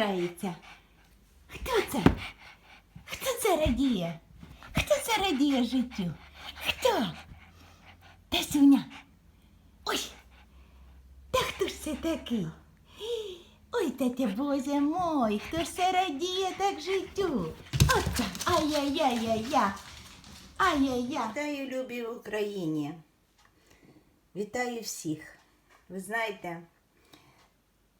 грається? Хто це? Хто це радіє? Хто це радіє життю? Хто? Тасюня. Ой, та хто ж це такий? Ой, тетя Боже мой, хто ж це радіє так життю? От ай-яй-яй-яй-я. Ай-яй-яй. Вітаю, любі в Україні. Вітаю всіх. Ви знаєте,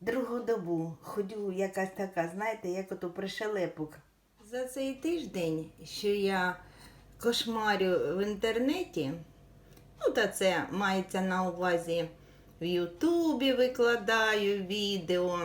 другу добу ходю якась така, знаєте, як ото пришелепок. За цей тиждень, що я кошмарю в інтернеті, ну та це мається на увазі в Ютубі викладаю відео,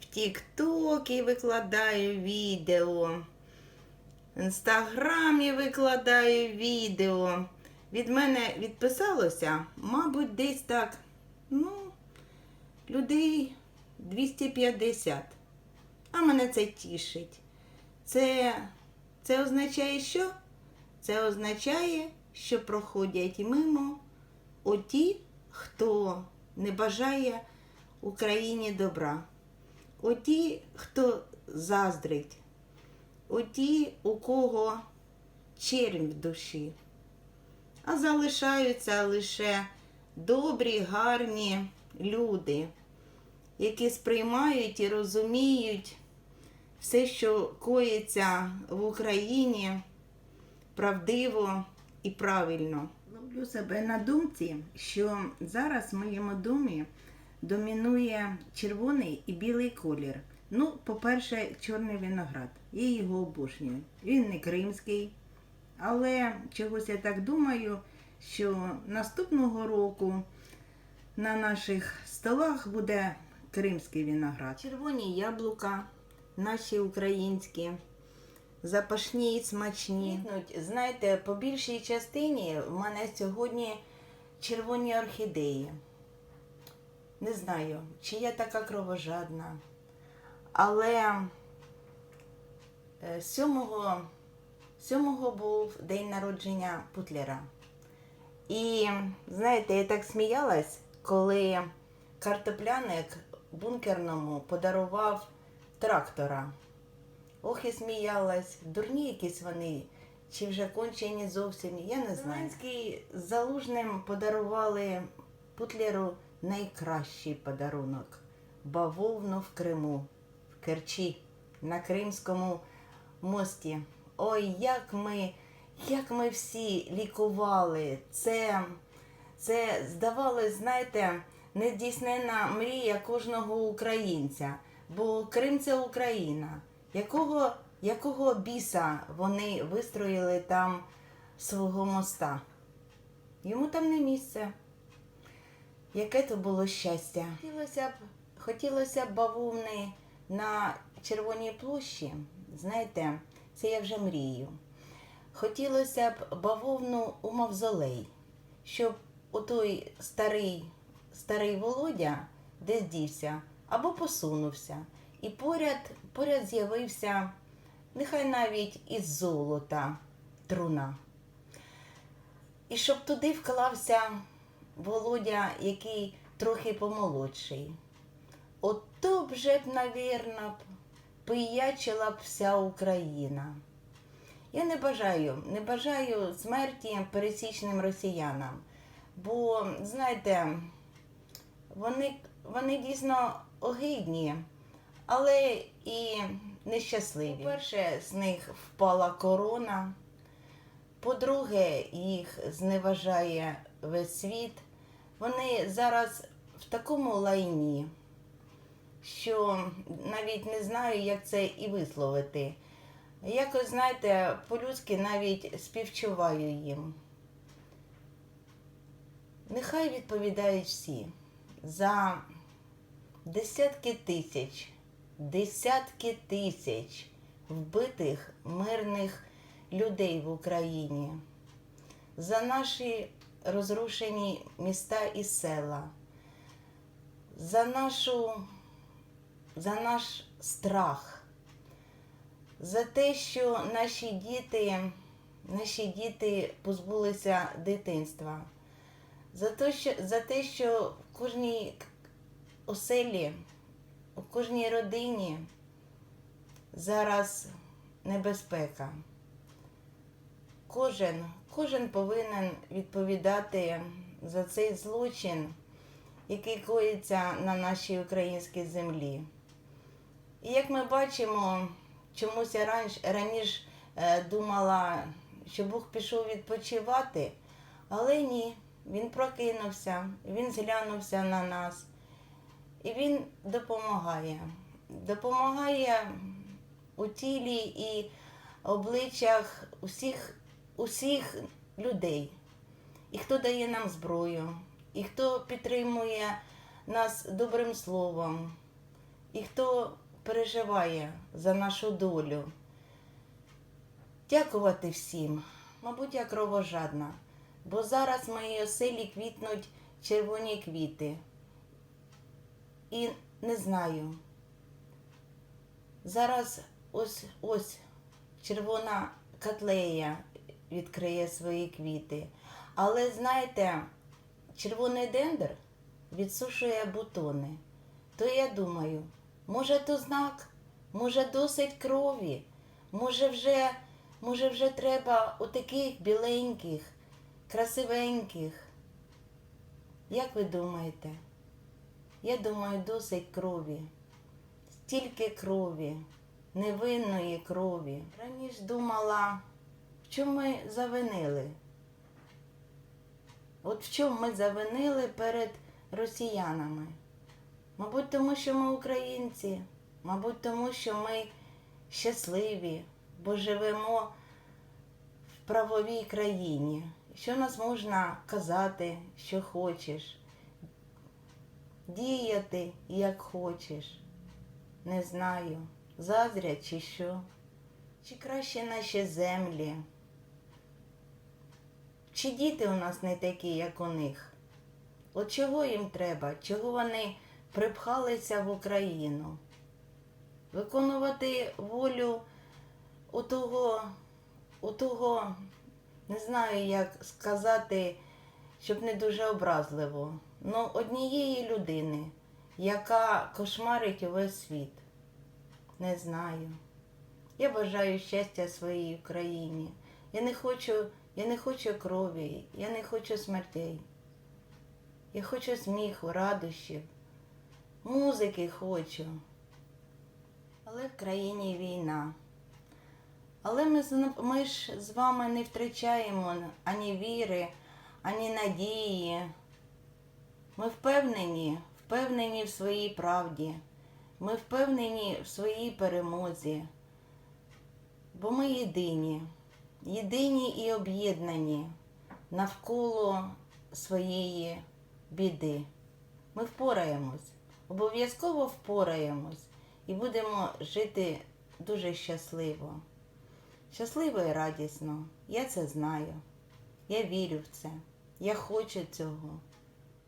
в Тіктокі викладаю відео. В інстаграмі викладаю відео. Від мене відписалося, мабуть, десь так, ну, людей 250. А мене це тішить. Це, це означає що? Це означає, що проходять мимо оті, хто не бажає Україні добра. Оті, хто заздрить оті, у кого чернь в душі, а залишаються лише добрі, гарні люди, які сприймають і розуміють все, що коїться в Україні правдиво і правильно. Ловлю себе на думці, що зараз в моєму домі домінує червоний і білий колір. Ну, по-перше, чорний виноград. Я його обожнюю. Він не кримський. Але чогось я так думаю, що наступного року на наших столах буде кримський виноград. Червоні яблука, наші українські, запашні і смачні. Знаєте, по більшій частині в мене сьогодні червоні орхідеї. Не знаю, чи я така кровожадна. Але е, 7, 7 був день народження Путлера. І знаєте, я так сміялась, коли картопляник бункерному подарував трактора. Ох і сміялась, дурні якісь вони, чи вже кончені зовсім, я не знаю. Зеленський з залужним подарували Путлеру найкращий подарунок бавовну в Криму в Керчі на Кримському мості. Ой, як ми, як ми всі лікували. Це, це здавалось, знаєте, недійснена мрія кожного українця. Бо Крим це Україна. Якого, якого біса вони вистроїли там свого моста? Йому там не місце. Яке то було щастя. Хотілося б, хотілося б бавовни на Червоній площі. Знаєте, це я вже мрію. Хотілося б бавовну у мавзолей, щоб у той старий, старий Володя десь дівся або посунувся. І поряд, поряд з'явився, нехай навіть із золота труна. І щоб туди вклався Володя, який трохи помолодший. Ото б же б, навірно, пиячила б вся Україна. Я не бажаю, не бажаю смерті пересічним росіянам, бо, знаєте, вони, вони дійсно огидні, але і нещасливі. По-перше, з них впала корона. По-друге, їх зневажає весь світ. Вони зараз в такому лайні, що навіть не знаю, як це і висловити. Якось, знаєте, по-людськи навіть співчуваю їм. Нехай відповідають всі за десятки тисяч, десятки тисяч вбитих мирних людей в Україні, за наші розрушені міста і села, за нашу, за наш страх, за те, що наші діти, наші діти позбулися дитинства, за те, що, за те, що в кожній оселі, у кожній родині зараз небезпека. Кожен, кожен повинен відповідати за цей злочин, який коїться на нашій українській землі. І як ми бачимо, чомусь я раніше, раніше е, думала, що Бог пішов відпочивати, але ні, він прокинувся, він зглянувся на нас. І він допомагає. Допомагає у тілі і обличчях усіх, усіх людей. І хто дає нам зброю, і хто підтримує нас добрим словом, і хто переживає за нашу долю. Дякувати всім, мабуть, я кровожадна, бо зараз в моїй оселі квітнуть червоні квіти. І не знаю. Зараз ось ось червона котлея відкриє свої квіти. Але знаєте, червоний дендр відсушує бутони. То я думаю, може то знак, може досить крові, може вже, може вже треба отаких біленьких, красивеньких. Як ви думаєте? Я думаю, досить крові. Стільки крові, невинної крові. Раніше думала, в чому ми завинили. От в чому ми завинили перед росіянами. Мабуть, тому що ми українці, мабуть, тому що ми щасливі, бо живемо в правовій країні. Що нас можна казати, що хочеш діяти як хочеш. Не знаю, заздрять чи що, чи краще наші землі. Чи діти у нас не такі, як у них? От чого їм треба? Чого вони припхалися в Україну? Виконувати волю у того, у того, не знаю, як сказати, щоб не дуже образливо. Ну, однієї людини, яка кошмарить увесь світ. Не знаю. Я бажаю щастя своїй Україні. Я не хочу, я не хочу крові, я не хочу смертей. Я хочу сміху, радощів, музики хочу. Але в країні війна. Але ми, ми ж з вами не втрачаємо ані віри, ані надії. Ми впевнені, впевнені в своїй правді. Ми впевнені в своїй перемозі. Бо ми єдині, єдині і об'єднані навколо своєї біди. Ми впораємось, обов'язково впораємось і будемо жити дуже щасливо. Щасливо і радісно. Я це знаю. Я вірю в це. Я хочу цього.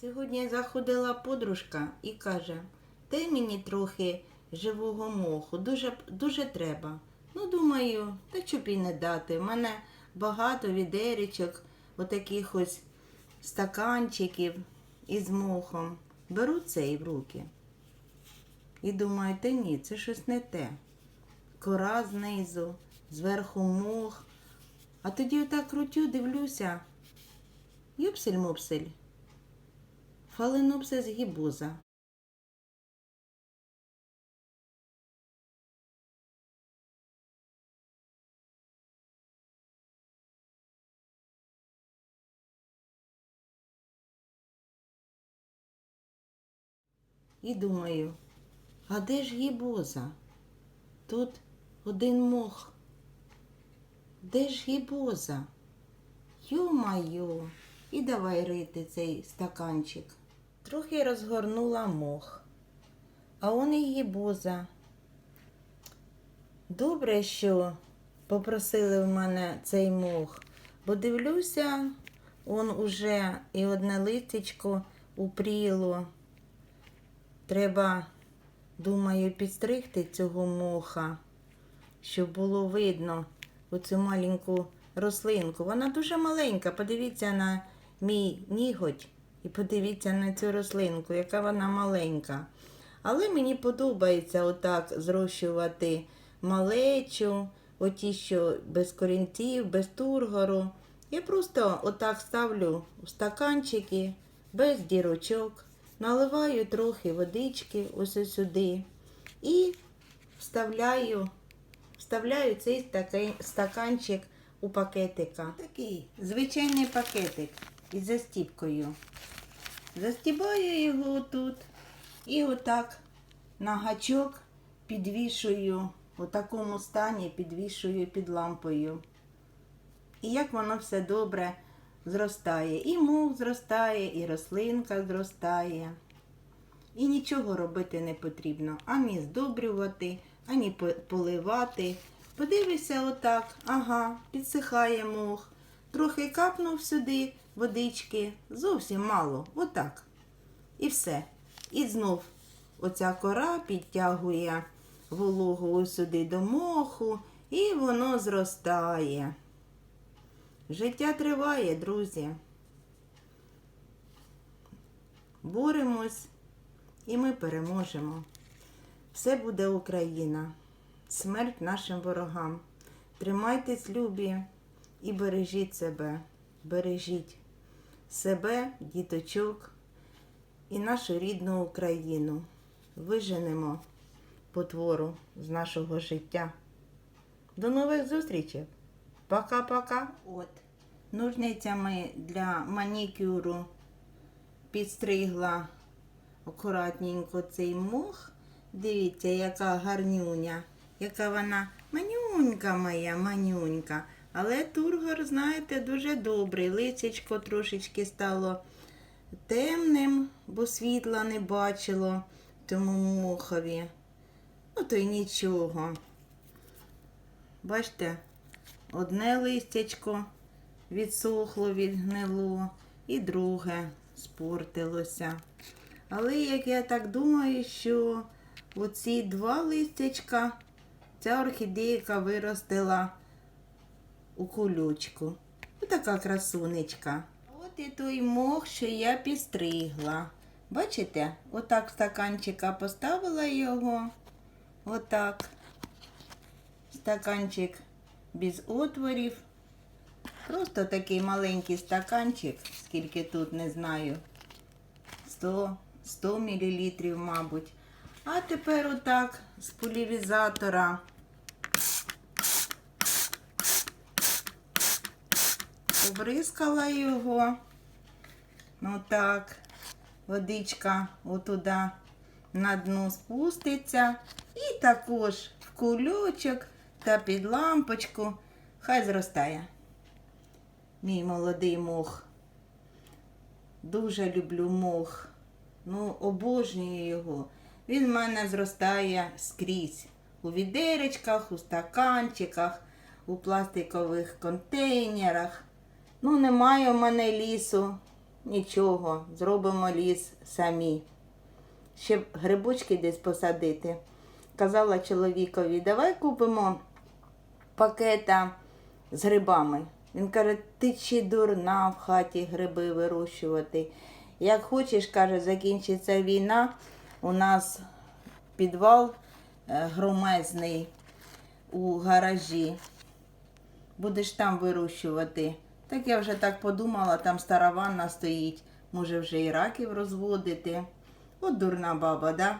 Сьогодні заходила подружка і каже, дай мені трохи живого моху, дуже, дуже треба. Ну, думаю, та чоб і не дати. У мене багато відеречок, отаких ось стаканчиків із мохом. Беру цей в руки. І думаю, та ні, це щось не те. Кора знизу, зверху мох. А тоді отак крутю, дивлюся. Юпсель-мопсель. Фаленопсис гібоза. І думаю, а де ж гібоза? Тут один мох. Де ж гібоза? Йо-майо, і давай рити цей стаканчик. Трохи розгорнула мох. А он і гібоза. Добре, що попросили в мене цей мох, бо дивлюся, он уже і одне листечко упріло. Треба, думаю, підстригти цього моха, щоб було видно оцю маленьку рослинку. Вона дуже маленька. Подивіться на мій ніготь і подивіться на цю рослинку, яка вона маленька. Але мені подобається отак зрощувати малечу, оті, що без корінців, без тургору. Я просто отак ставлю в стаканчики без дірочок, наливаю трохи водички ось сюди і вставляю, вставляю цей стаканчик у пакетика. Такий звичайний пакетик із застіпкою. Застібаю його тут і отак на гачок підвішую, у такому стані підвішую під лампою. І як воно все добре зростає. І мух зростає, і рослинка зростає. І нічого робити не потрібно. Ані здобрювати, ані поливати. Подивишся отак, ага, підсихає мох. Трохи капнув сюди водички, зовсім мало, отак. І все. І знов оця кора підтягує вологу ось сюди до моху, і воно зростає. Життя триває, друзі. Боремось і ми переможемо. Все буде Україна. Смерть нашим ворогам. Тримайтесь, любі, і бережіть себе. Бережіть себе, діточок і нашу рідну Україну. Виженемо потвору з нашого життя. До нових зустрічей! Пока-пока. От. Ножницями для манікюру підстригла акуратненько цей мох. Дивіться, яка гарнюня, яка вона манюнька моя, манюнька. Але тургор, знаєте, дуже добрий. Лисячко трошечки стало темним, бо світла не бачило тому мохові. Ну то й нічого. Бачите, одне листячко відсохло, відгнило, і друге спортилося. Але як я так думаю, що оці два листячка ця орхідейка виростила у кулючку. Отака красунечка. От і той мох, що я підстригла. Бачите, отак стаканчика поставила його. Отак. Стаканчик без отворів. Просто такий маленький стаканчик, скільки тут не знаю. 100, 100 мл, мабуть. А тепер отак з пулівізатора. Обрискала його. Отак. Водичка отуда на дно спуститься. І також в кульочок та під лампочку. Хай зростає. Мій молодий мох. Дуже люблю мох. Ну, обожнюю його. Він в мене зростає скрізь. У відеречках, у стаканчиках, у пластикових контейнерах. Ну, немає в мене лісу. Нічого, зробимо ліс самі. Ще грибочки десь посадити. Казала чоловікові, давай купимо пакета з грибами. Він каже, ти чи дурна в хаті гриби вирощувати. Як хочеш, каже, закінчиться війна, у нас підвал е, громезний у гаражі. Будеш там вирощувати. Так я вже так подумала, там стара ванна стоїть. Може вже і раків розводити. От дурна баба, да?